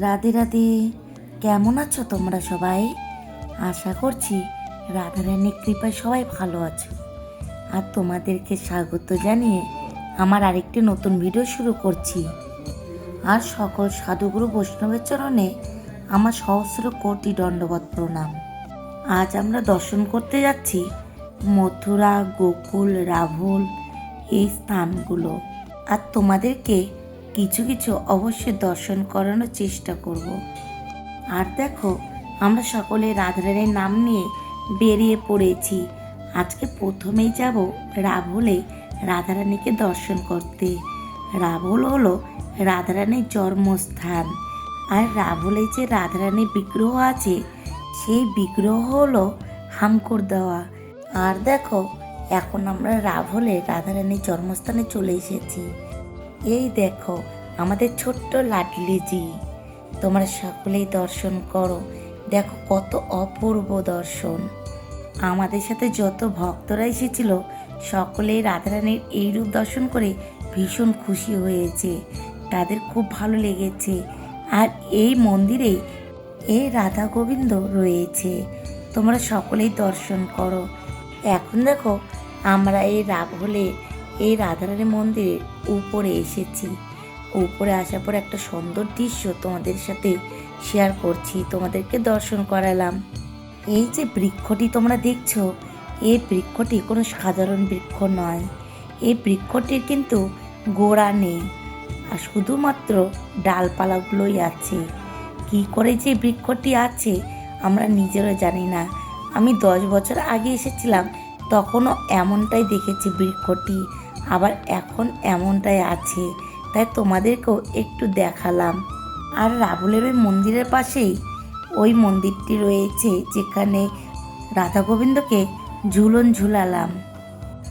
রাধে রাধে। কেমন আছো তোমরা সবাই? আশা করছি রাধারানীর কৃপায় সবাই ভালো আছো। আর তোমাদেরকে স্বাগত জানিয়ে আমার আরেকটি নতুন ভিডিও শুরু করছি। আর সকল সাধুগুরু বৈষ্ণবের চরণে আমার সহস্র কোটি দণ্ডবত প্রণাম। আজ আমরা দর্শন করতে যাচ্ছি মথুরা, গোকুল, রাহুল এই স্থানগুলো। আর তোমাদেরকে কিছু কিছু অবশ্যই দর্শন করানোর চেষ্টা করব। আর দেখো, আমরা সকলে রাধারানীর নাম নিয়ে বেরিয়ে পড়েছি। আজকে প্রথমেই যাব রাভুলে রাধারানীকে দর্শন করতে। রাভুল হলো রাধারানীর জন্মস্থান। আর রাভুলে যে রাধারানীর বিগ্রহ আছে, সেই বিগ্রহ হলো হামকর দেওয়া। আর দেখো, এখন আমরা রাভলে রাধারানীর জন্মস্থানে চলে এসেছি। এই দেখো, আমাদের ছোট্ট লাডলিজি তোমরা সকলেই দর্শন করো। দেখো কত অপূর্ব দর্শন। আমাদের সাথে যত ভক্তরা এসেছিল, সকলেই রাধারানীর এই রূপ দর্শন করে ভীষণ খুশি হয়েছে। তাদের খুব ভালো লেগেছে। আর এই মন্দিরে এই রাধা গোবিন্দ রয়েছে। তোমরা সকলেই দর্শন করো। এখন দেখো, আমরা এই রাগ হলে এই রাধারানী মন্দিরের উপরে এসেছি। উপরে আসার পর একটা সুন্দর দৃশ্য তোমাদের সাথে শেয়ার করছি, তোমাদেরকে দর্শন করালাম। এই যে বৃক্ষটি তোমরা দেখছ, এই বৃক্ষটি কোনো সাধারণ বৃক্ষ নয়। এই বৃক্ষটির কিন্তু গোড়া নেই, আর শুধুমাত্র ডালপালাগুলোই আছে। কি করে যে বৃক্ষটি আছে, আমরা নিজেরও জানি না। আমি দশ বছর আগে এসেছিলাম, তখনও এমনটাই দেখেছি বৃক্ষটি। আবার এখন এমনটাই আছে, তাই তোমাদেরকেও একটু দেখালাম। আর রাহুলের ওই মন্দিরের পাশেই ওই মন্দিরটি রয়েছে, যেখানে রাধা গোবিন্দকে ঝুলন ঝুলালাম।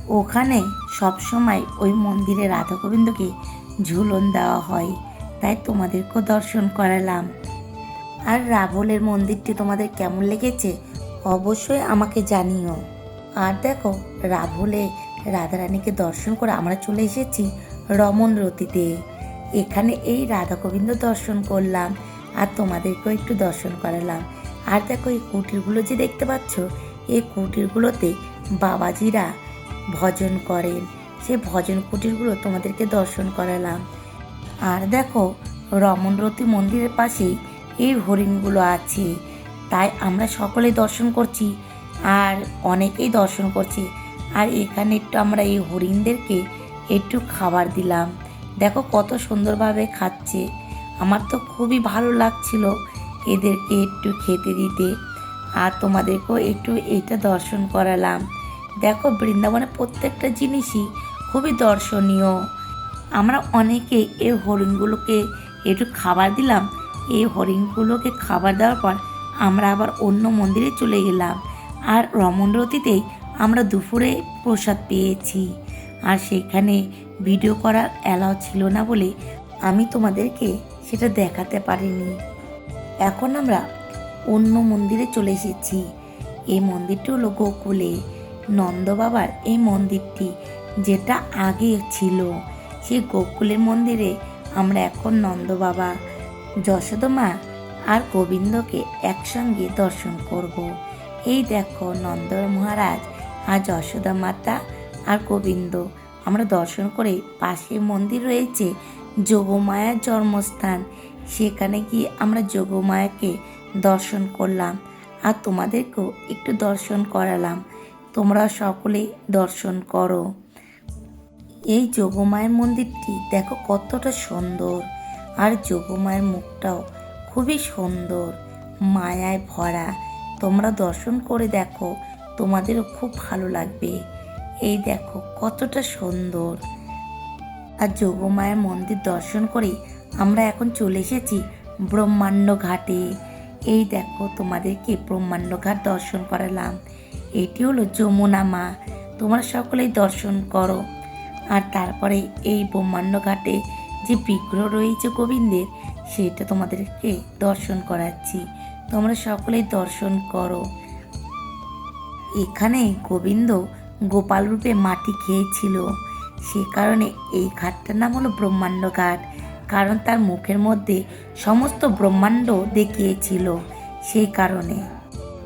ওখানে সবসময় ওই মন্দিরে রাধা গোবিন্দকে ঝুলন দেওয়া হয়, তাই তোমাদেরকেও দর্শন করালাম। আর রাভলের মন্দিরটি তোমাদের কেমন লেগেছে, অবশ্যই আমাকে জানিও। আর দেখো রাভলে রাধারানীকে দর্শন করে আমরা চলে এসেছি রমন রতিতে। এখানে এই রাধা গোবিন্দ দর্শন করলাম আর তোমাদেরকেও একটু দর্শন করালাম। আর দেখো এই কুটিরগুলো যে দেখতে পাচ্ছ, এই কুটিরগুলোতে বাবাজিরা ভজন করেন। সেই ভজন কুটিরগুলো তোমাদেরকে দর্শন করালাম। আর দেখো রমনরতী মন্দিরের পাশেই এই হরিণগুলো আছে। তাই আমরা সকলেই দর্শন করছি আর অনেকেই দর্শন করছি। আর এখানে একটু আমরা এই হরিণদেরকে একটু খাবার দিলাম। দেখো কত সুন্দরভাবে খাচ্ছে। আমার তো খুবই ভালো লাগছিল এদেরকে একটু খেতে দিতে। আর তোমাদেরকেও একটু এটা দর্শন করালাম। দেখো বৃন্দাবনে প্রত্যেকটা জিনিসই খুবই দর্শনীয়। আমরা অনেকে এই হরিণগুলোকে একটু খাবার দিলাম। এই হরিণগুলোকে খাবার দেওয়ার পর আমরা আবার অন্য মন্দিরে চলে গেলাম। আর রমণরতিতেই আমরা দুপুরে প্রসাদ পেয়েছি। আর সেখানে ভিডিও করার অ্যালাও ছিল না বলে আমি তোমাদেরকে সেটা দেখাতে পারিনি। এখন আমরা অন্য মন্দিরে চলে এসেছি। এই মন্দিরটি হলো গোকুলে। নন্দ বাবার এই মন্দিরটি যেটা আগে ছিল। সেই গোকুলের মন্দিরে আমরা এখন নন্দ বাবা যশোদমা আর গোবিন্দকে একসঙ্গে দর্শন করব। এই দেখো নন্দ মহারাজ আর যশোদা মাতা আর গোবিন্দ। আমরা দর্শন করে পাশে মন্দির রয়েছে যোগমায়ার জন্মস্থান। সেখানে গিয়ে আমরা যোগমায়াকে দর্শন করলাম আর তোমাদেরকেও একটু দর্শন করালাম। তোমরা সকলে দর্শন করো। এই যোগমায়ের মন্দিরটি দেখো কতটা সুন্দর। আর যোগমায়ের মুখটাও খুবই সুন্দর। মায়ায় ভরা। তোমরা দর্শন করে দেখো তোমাদেরও খুব ভালো লাগবে। এই দেখো, কতটা সুন্দর। আর যোগমায়ের মন্দির দর্শন করে আমরা এখন চলে এসেছি ব্রহ্মাণ্ড ঘাটে। এই দেখো, তোমাদেরকে ব্রহ্মাণ্ড ঘাট দর্শন করালাম। এটি হলো যমুনা মা তোমরা সকলেই দর্শন করো। আর তারপরে এই ব্রহ্মাণ্ড ঘাটে যে বিগ্রহ রয়েছে গোবিন্দের, সেটা তোমাদেরকে দর্শন করাচ্ছি। তোমরা সকলেই দর্শন করো। এখানে গোবিন্দ গোপাল রূপে মাটি খেয়েছিল। সে কারণে এই ঘাটটার নাম হলো ব্রহ্মাণ্ড ঘাট, কারণ তার মুখের মধ্যে সমস্ত ব্রহ্মাণ্ড দেখিয়েছিল সেই কারণে।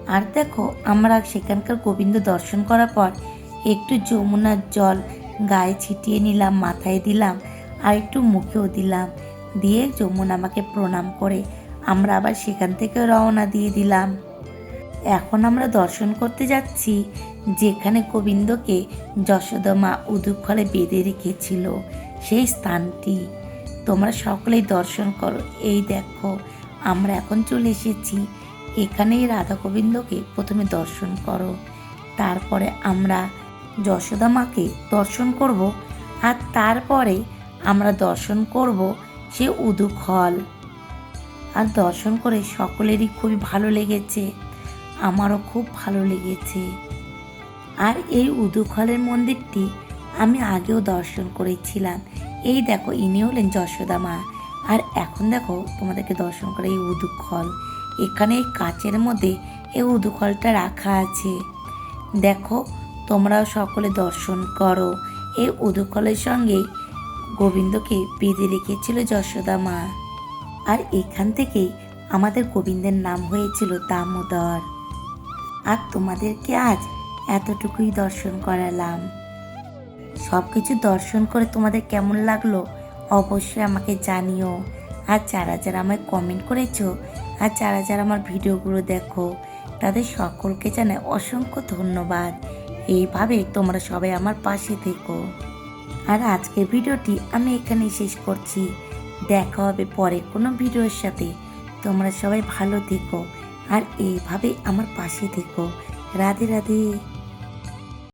আর দেখো, আমরা সেখানকার গোবিন্দ দর্শন করার পর একটু যমুনার জল গায়ে ছিটিয়ে নিলাম, মাথায় দিলাম, আর একটু মুখেও দিলাম। দিয়ে যমুনা আমাকে প্রণাম করে আমরা আবার সেখান থেকে রওনা দিয়ে দিলাম। এখন আমরা দর্শন করতে যাচ্ছি, যেখানে গোবিন্দকে যশোদা মা উদুক্ষলে বেঁধে রেখেছিল। সেই স্থানটি। তোমরা সকলেই দর্শন করো। এই দেখো, আমরা এখন চলে এসেছি। এখানেই রাধা গোবিন্দকে প্রথমে দর্শন করো। তারপরে আমরা যশোদা মাকে দর্শন করব আর তারপরে আমরা দর্শন করব সে উদুখল আর দর্শন করে সকলেরই খুবই ভালো লেগেছে। আমারও খুব ভালো লেগেছে। আর এই উদুখলের মন্দিরটি আমি আগেও দর্শন করেছিলাম। এই দেখো ইনি হলেন যশোদা মা। আর এখন দেখো, তোমাদেরকে দর্শন করে এই উদুখল। এখানে এই কাচের মধ্যে এই উদুখলটা রাখা আছে। দেখো, তোমরাও সকলে দর্শন করো। এই উদুখলের সঙ্গে গোবিন্দকে বেঁধে রেখেছিল যশোদা মা। আর এখান থেকেই আমাদের গোবিন্দের নাম হয়েছিল দামোদর। আর তোমাদেরকে আজ এতটুকুই দর্শন করালাম। সব কিছু দর্শন করে তোমাদের কেমন লাগল অবশ্যই আমাকে জানিও। আর যারা যারা আমায় কমেন্ট করেছ, আর যারা যারা আমার ভিডিওগুলো দেখো, তাদের সকলকে জানাই অসংখ্য ধন্যবাদ। এইভাবে তোমরা সবাই আমার পাশে থেকো। আর আজকের ভিডিওটি আমি এখানেই শেষ করছি। দেখা হবে পরে কোনো ভিডিওর সাথে। তোমরা সবাই ভালো থেকো। আর এইভাবে আমার পাশে থেকো রাধে রাধে।